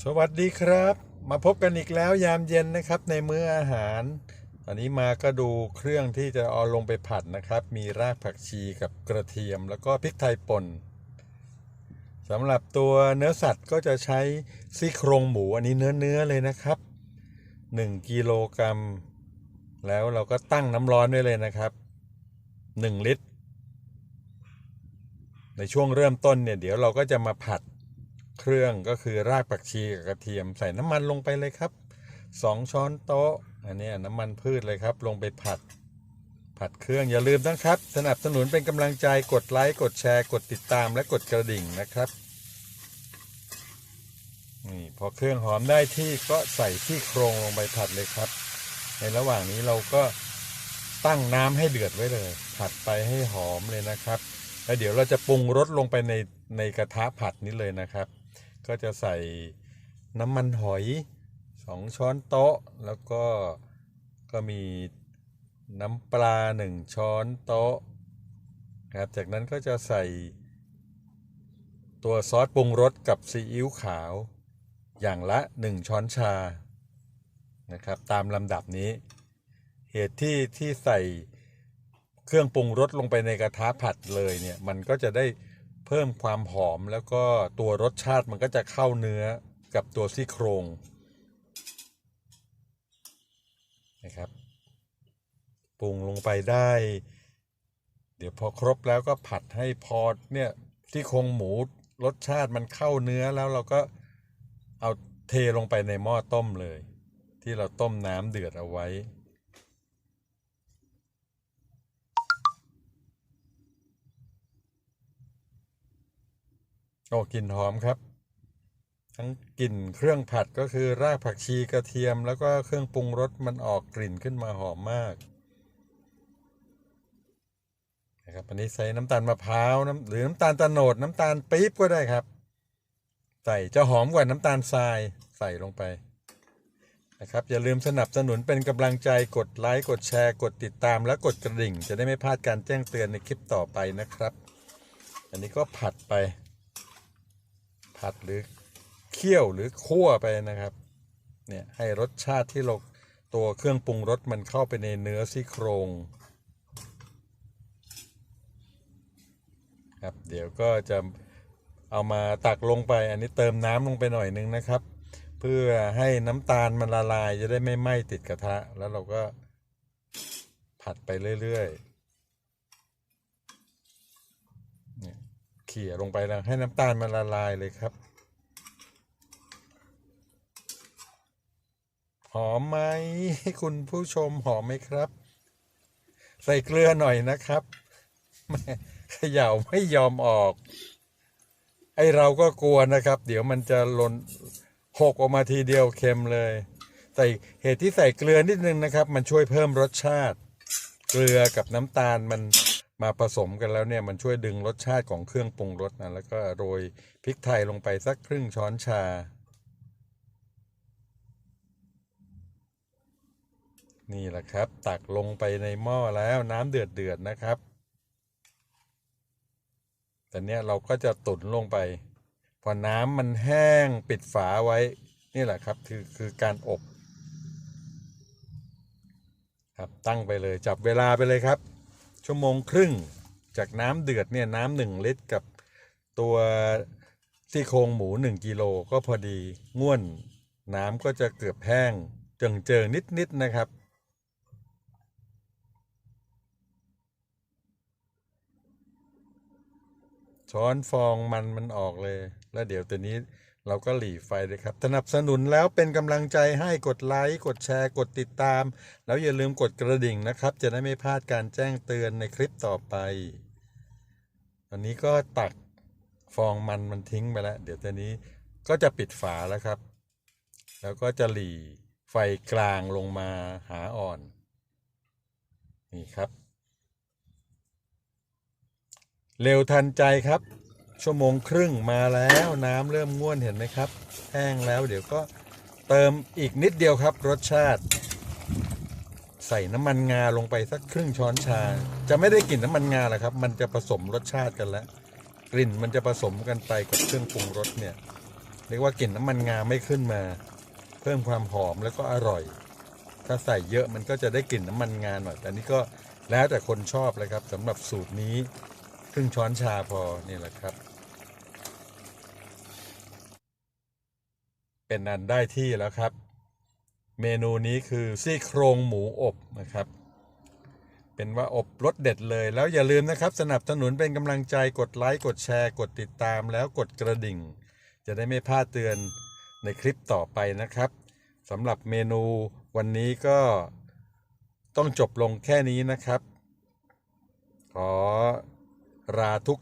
สวัสดีครับ มาพบกันอีกแล้วยามเย็นนะครับในมื้ออาหารตอนนี้มาก็ดูเครื่องที่จะเอาลงไปผัดนะครับ มีรากผักชีกับกระเทียม แล้วก็พริกไทยป่นสำหรับตัวเนื้อสัตว์ก็จะใช้ซี่โครงหมูอันนี้เนื้อเนื้อๆเลยนะครับ 1กิโลกรัมแล้วเราก็ตั้งน้ำร้อนไว้เลยนะครับ 1 ลิตร ในช่วงเริ่มต้นเนี่ยเดี๋ยวเราก็จะมาผัด เครื่องก็คือรากผักชีกับกระเทียม ใส่น้ำมันลงไปเลยครับสองช้อนโต๊ะ อันนี้น้ำมันพืชเลยครับ ลงไปผัด ผัดเครื่องอย่าลืมนะครับ สนับสนุนเป็นกำลังใจกดไลค์กดแชร์กดติดตามและกดกระดิ่งนะครับนี่พอเครื่องหอมได้ที่ก็ใส่ที่โครงลงไปผัดเลยครับ ในระหว่างนี้เราก็ตั้งน้ำให้เดือดไว้เลย ผัดไปให้หอมเลยนะครับ แล้วเดี๋ยวเราจะปรุงรสลงไปในในกระทะผัดนี้เลยนะครับ ก็จะใส่น้ำมันหอยสองช้อนโต๊ะ แล้วก็ก็มีน้ำปลาหนึ่งช้อนโต๊ะครับจากนั้นก็จะใส่ตัวซอสปรุงรสกับซีอิ๊วขาวอย่างละ 1 ช้อนชานะครับตามลำดับนี้ เหตุที่ที่ใส่เครื่องปรุงรสลงไปในกระทะผัดเลยเนี่ยมันก็จะได้ เพิ่มความหอมแล้วก็ตัวรสชาติมันก็จะเข้าเนื้อกับตัวซี่โครงนะครับปรุงลงไปได้ เดี๋ยวพอครบแล้วก็ผัดให้พอเนี่ยที่โครงหมูรสชาติมันเข้าเนื้อแล้วเราก็เอาเทลงไปในหม้อต้มเลย ที่เราต้มน้ำเดือดเอาไว้ โอ้กลิ่นหอมครับ ทั้งกลิ่นเครื่องผัดก็คือรากผักชีกระเทียม แล้วก็เครื่องปรุงรสมันออกกลิ่นขึ้นมาหอมมากนะครับอันนี้ใส่น้ำตาลมะพร้าวน้ำหรือน้ำตาลตะโนดน้ำตาลปี๊บก็ได้ครับ ใส่จะหอมกว่าน้ำตาลทรายใส่ลงไปนะครับอย่าลืมสนับสนุนเป็นกำลังใจกดไลค์กดแชร์ กดติดตามและกดกระดิ่ง จะได้ไม่พลาดการแจ้งเตือนในคลิปต่อไปนะครับ อันนี้ก็ผัดไป ผัดหรือเคี่ยวหรือคั่วไปนะครับเนี่ยให้รสชาติที่เราตัวเครื่องปรุงรสมันเข้าไปในเนื้อซี่โครงครับเดี๋ยวก็จะเอามาตักลงไป อันนี้เติมน้ำลงไปหน่อยนึงนะครับ เพื่อให้น้ำตาลมันละลายจะได้ไม่ไหม้ติดกระทะ แล้วเราก็ผัดไปเรื่อยๆเนี่ยเขี่ยลงไปแล้วให้น้ำตาลมันละลายเลยครับ หอมไหมคุณผู้ชมหอมไหมครับ ใส่เกลือหน่อยนะครับแม่เขย่าไม่ยอมออก ไอเราก็กลัวนะครับ เดี๋ยวมันจะหล่นหกออกมาทีเดียวเค็มเลยใส่เหตุที่ใส่เกลือนิดนึงนะครับ มันช่วยเพิ่มรสชาติ เกลือกับน้ำตาลมัน มาผสมกันแล้วเนี่ยมันช่วยดึงรสชาติของเครื่องปรุงรสนะแล้วก็โรยพริกไทยลงไปสักครึ่งช้อนชา นี่แหละครับ ตักลงไปในหม้อแล้วน้ำเดือดเดือดนะครับ แต่เนี้ยเราก็จะตุ๋นลงไป พอน้ำมันแห้งปิดฝาไว้ นี่แหละครับคือคือการอบ ครับตั้งไปเลยจับเวลาไปเลยครับ ชั่วโมงครึ่ง จากน้ำเดือดเนี่ยน้ำหนึ่งลิตรกับตัวซี่โครงหมูหนึ่งกิโลก็พอดีง่วน น้ำก็จะเกือบแห้งเจิงเจิงนิดนิดๆนะครับ ช้อนฟองมันมันออกเลย แล้วเดี๋ยวตัวนี้ เราก็หลีไฟเลยครับ สนับสนุนแล้วเป็นกำลังใจให้กดไลค์ กดแชร์ กดติดตาม แล้วอย่าลืมกดกระดิ่งนะครับ จะได้ไม่พลาดการแจ้งเตือนในคลิปต่อไปตอนนี้ก็ตักฟองมันมันทิ้งไปแล้ว เดี๋ยวตัวนี้ก็จะปิดฝาแล้วครับ แล้วก็จะหลีไฟกลางลงมาหาอ่อน นี่ครับ เร็วทันใจครับ ชั่วโมงครึ่งมาแล้วน้ำเริ่มง่วนเห็นไหมครับ แห้งแล้วเดี๋ยวก็เติมอีกนิดเดียวครับรสชาติ ใส่น้ำมันงาลงไปสักครึ่งช้อนชา จะไม่ได้กลิ่นน้ำมันงาหรอกครับ มันจะผสมรสชาติกันแล้ว กลิ่นมันจะผสมกันไปกับเครื่องปรุงรสเนี่ยเรียกว่ากลิ่นน้ำมันงาไม่ขึ้นมา เพิ่มความหอมแล้วก็อร่อย ถ้าใส่เยอะมันก็จะได้กลิ่นน้ำมันงาหน่อยแต่นี่ก็แล้วแต่คนชอบเลยครับสำหรับสูตรนี้ครึ่งช้อนชาพอนี่แหละครับ เป็นอันได้ที่แล้วครับ เมนูนี้คือซี่โครงหมูอบนะครับ เป็นว่าอบรสเด็ดเลย แล้วอย่าลืมนะครับ สนับสนุนเป็นกำลังใจกดไลค์กดแชร์ กดติดตามแล้วกดกระดิ่ง จะได้ไม่พลาดเตือนในคลิปต่อไปนะครับสำหรับเมนูวันนี้ก็ต้องจบลงแค่นี้นะครับ ขอลาทุก